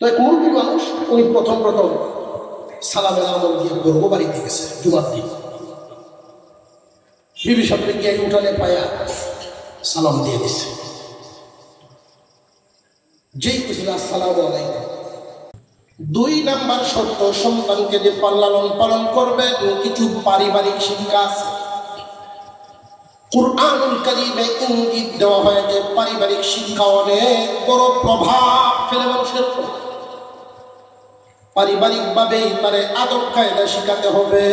তো মুরব্বী মানুষ, উনি প্রথম প্রথম সালামের আমল দিয়ে গর্ব বাড়িতে গেছে, জুমার দিন। বিবি সামনে গিয়ে উঠানে পায়া সালাম দিয়ে দিছে। যেই কিছু আসসালাম আলাইকুম। দুই নাম্বার শর্ত, সন্তানকে যে পাল্লালন পালন করবে কিছু পারিবারিক শিক্ষা আছে। কুরআনুল কারিমে ইঙ্গিত দেওয়া হয় যে পারিবারিক শিক্ষা অনেক বড় প্রভাব ফেলে মানুষের পারিবারিকভাবেই তারে আদব কায়দা শেখাতে হবে।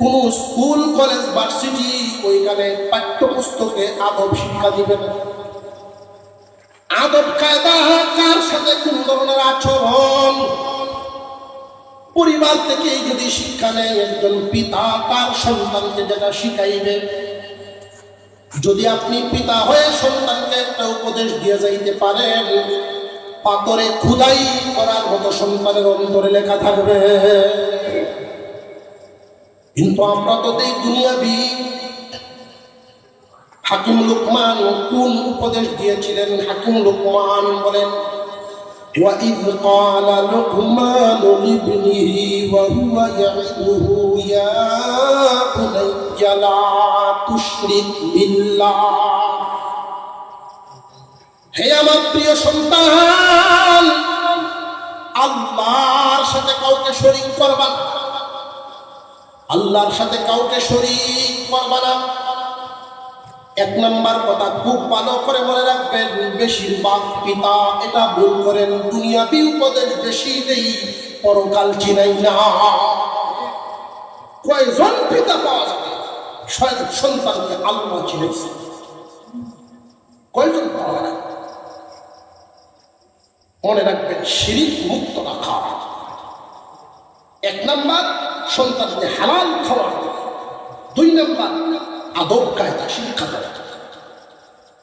কোন স্কুল, কলেজ, ভার্সিটি ওইখানে পাঠ্যপুস্তকে আদব শিক্ষা দিবে না। আদব কায়দা কার সাথে কোন ধরনের আচরণ? পরিবার থেকেই যদি শিক্ষা নেয়, একজন পিতা তার সন্তানকে যেটা শিখাইবে। যদি আপনি পিতা হয়ে সন্তানকে একটা উপদেশ দিয়ে যাইতে পারেন পাতরে খুদাই করার মতো সন্তানের অন্তরে লেখা থাকবে কিন্তু আমরা তো এই দুনিয়াবি হাকিম লুকমান কোন উপদেশ দিয়েছিলেন হাকিম লুকমান বলেন وإذ قال لقمان لابنه وهو يعظه يا بني لا تشرك بالله হে আমার প্রিয় সন্তান, আল্লাহর সাথে কাউকে শরীক করবা আল্লাহর সাথে কাউকে শরীক করবা না। এক নম্বর কথা, খুব ভালো করে মনে রাখবেন, বেশিরভাগ পিতা এটা ভুল করেন, দুনিয়াবি উপদেশ বেশি দেই, পরকাল চিনাই না। কয়জন পিতা পাওয়া যাবে? সন্তানকে আল্লাহ চিনেছে। কয়জন পাওয়া যাবে? মনে রাখবেন, শিরিক মুক্ত রাখা। এক নাম্বার, সন্তানকে হালাল খাওয়ানো। দুই নাম্বার, আদব কায়দা, শিক্ষা দেওয়া।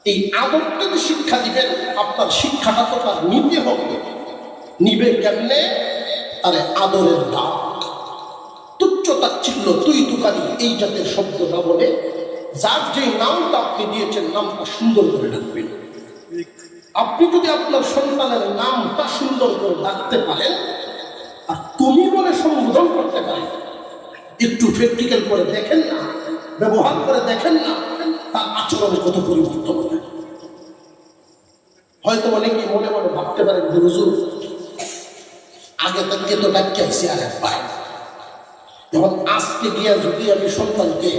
এই আদবটা যে শিক্ষা দিবেন, আপনার শিক্ষাটা তো তার নিতে হবে। নিবে কেমনে? আরে আদরের ডাক। তুচ্ছ তাচ্ছিল্য তুই তুকারি এই জাতের শব্দ না বলে, যার যে নামটা আপনি দিয়েছেন, নামটা সুন্দর করে ডাকবেন আপনি যদি আপনার সন্তানের নামটা সুন্দর করে ডাকতে পারেন, আর তুমি বলে সম্বোধন করতে পারেন, একটু প্র্যাকটিক্যাল করে দেখেন না, ব্যবহার করে দেখেন না, তার আচরণে কত পরিবর্তন হবে। হয়তো অনেকে মনে মনে ভাবতে পারেন হুজুর, আগে থেকে তো ডাক্তার আইসি আর পায় এখন আজকে গিয়া যদি আমি সন্তানকে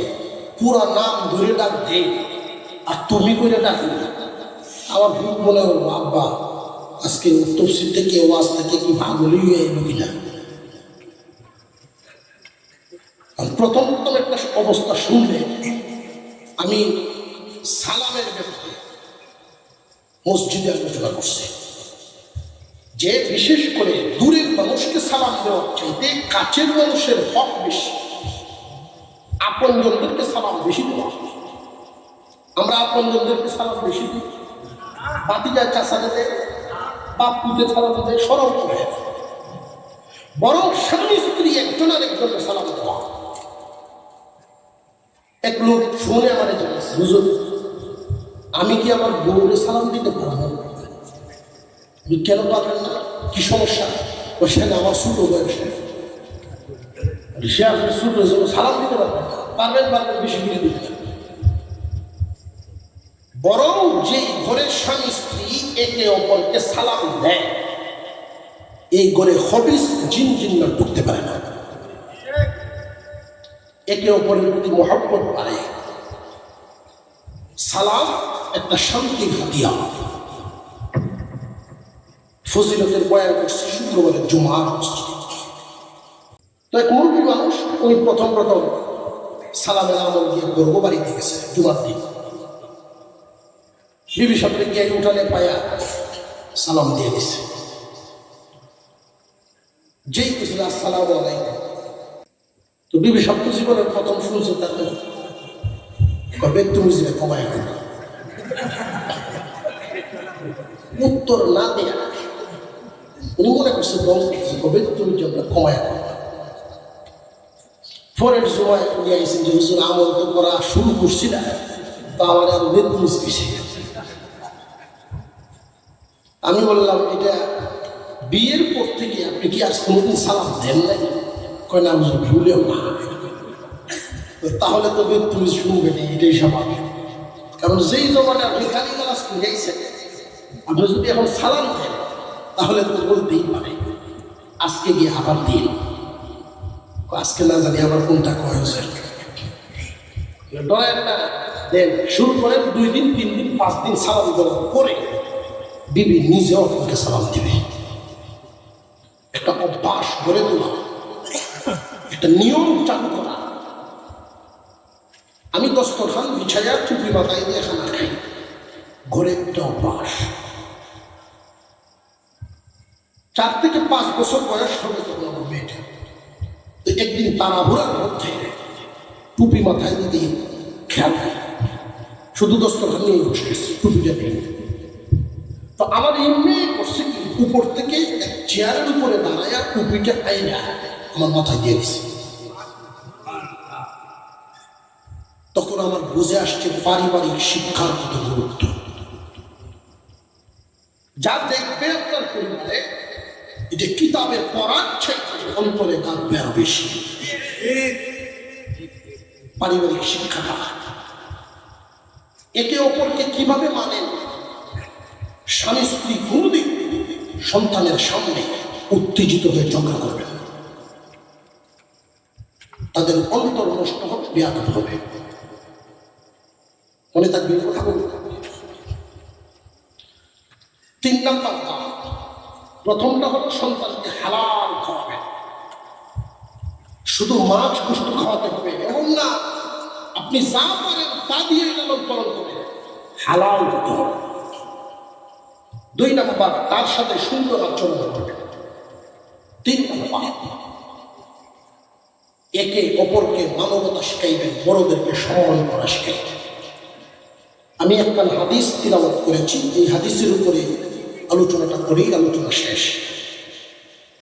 পুরা নাম ধরে ডাক দেই, আর তুমি করে ডাকি আমার ভুল মনে হল আব্বা, আজকে তফসিল থেকে, ওয়াজ থেকে কি ভাগলি হয়ে এলো কিনা? প্রথম প্রথম একটা অবস্থা শুনলে আমি সালামের ব্যাপারে মসজিদে আলোচনা করছি। যে বিশেষ করে দূরের মানুষকে সালাম দেওয়ার চাইতে কাছের মানুষের হক বেশি। আপন আপনজনদেরকে সালাম বেশি দেওয়া। আমরা আপন আপনজনদেরকে সালাম বেশি দিই। বাতিজার চাষাতে বাপ পুজো দেয় সরল করে বরং স্বামী স্ত্রী একজন আর একজনকে সালাম দেওয়া। এক লোক শুনে আমার হুজুর, আমি কি আমার বউরে সালাম দিতে পারব? আমি, কেন পারবেন না? কি সমস্যা? ও সেখানে আমার ছোট বয়সে। সে আপনি ছোট সালাম দিতে পারবেন পারবেন পারবেন, বেশি করে দিতে। বরং যে ঘরের স্বামী স্ত্রী একে অপরকে সালাম দেয়, এই ঘরে হবিস জিন জিন্না ঢুকতে পারে না। একে অপরের প্রতি মহব্বত বাড়ে। সালাম একটা শান্তির হাতিয়া ফজিলতের বয়ান করছে শুক্রবারের জুমার। তো এক মুরব্বী মানুষ, উনি প্রথম প্রথম সালামের আমল দিয়ে গর্ব বাড়িতে গেছে, জুমার দিন। বিবি সামনে গিয়ে উঠানে পায়া সালাম দিয়ে দিছে। যেই কিছু আসসালাম তো বিবি সপ্ত জীবনের প্রথম শুনছে তাতে কমায় উত্তর না দেয়া। উনি মনে করছে কবে তুমি যে আমরা কমায় সময় উনি আইসেন যে, হুজুর, আমল তো করা শুরু করছি না। তো আমার বেতনিস পিছিয়ে গেছে আমি বললাম, এটা বিয়ের পর থেকে আপনি কি আজ কোনোদিন সালাম দেন নাই? কয়, না হুজুর ভুলেও না। তাহলে তো তুমি শুনবে না, এটাই স্বাভাবিক। কারণ যেই জমানে আপনি খালি গালাস গেছেন আপনি যদি এখন সালাম দেন, তাহলে তো বলতেই পারে, আজকে গিয়ে আবার দিন। আজকে না জানি আবার কোনটা কয় হয়েছে। ডরেন না দেন, শুরু করেন দুই দিন, তিন দিন, পাঁচ দিন সালাম দেওয়ার পরে। বিবি নিজেও আপনাকে সালাম দিবে। একটা অভ্যাস গড়ে তোলা। একটা নিয়ম চালু করা। আমি দস্তরখান বিছাইয়া টুপি মাথায় দিয়ে খানা খাই। ঘরে একটা অভ্যাস। চার থেকে পাঁচ বছর বয়স হবে তখন আমার মেয়েটা। তো একদিন তাড়াহুড়ার মধ্যে টুপি মাথায় দিয়ে খেয়াল শুধু দস্তরখান নিয়ে বসে গেছে টুপিটা নেই তো আমার এমনি করছে কি? উপর থেকে চেয়ারের উপরে দাঁড়ায় টুপিটা আইনা আমার মাথায় দিয়ে দিছে। তখন আমার বুঝে আসছে পারিবারিক শিক্ষার কত গুরুত্ব। যা দেখবে আপনার পরিবারে, এটা কিতাবে পড়াচ্ছে অন্তরে কাঁদবে আরও বেশি। পারিবারিক শিক্ষাটা। একে অপরকে কীভাবে মানেন? স্বামী স্ত্রী কোনদিন সন্তানের সামনে উত্তেজিত হয়ে ঝগড়া করবে তাদের অন্তর নষ্ট ব্যাঘাত হবে। মনে থাকবে কথা বলব তিন নম্বর প্রথমটা হলো সন্তানকে হালাল খাওয়াবে। শুধু মাছ গোস্ত খাওয়াতে হবে, এমন না। আপনি যা পারেন তা দিয়ে লালন পালন হালাল হতে হবে। দুই নম্বর তার সাথে সুন্দর আচরণ করবে তিন নম্বর একে অপরকে মানবতা শিখাইবেন বড়দেরকে সম্মান করা শিখাইবেন আমি একটা হাদিস তিলাবত করেছি, এই হাদিসের উপরে আলোচনাটা করেই আলোচনা শেষ।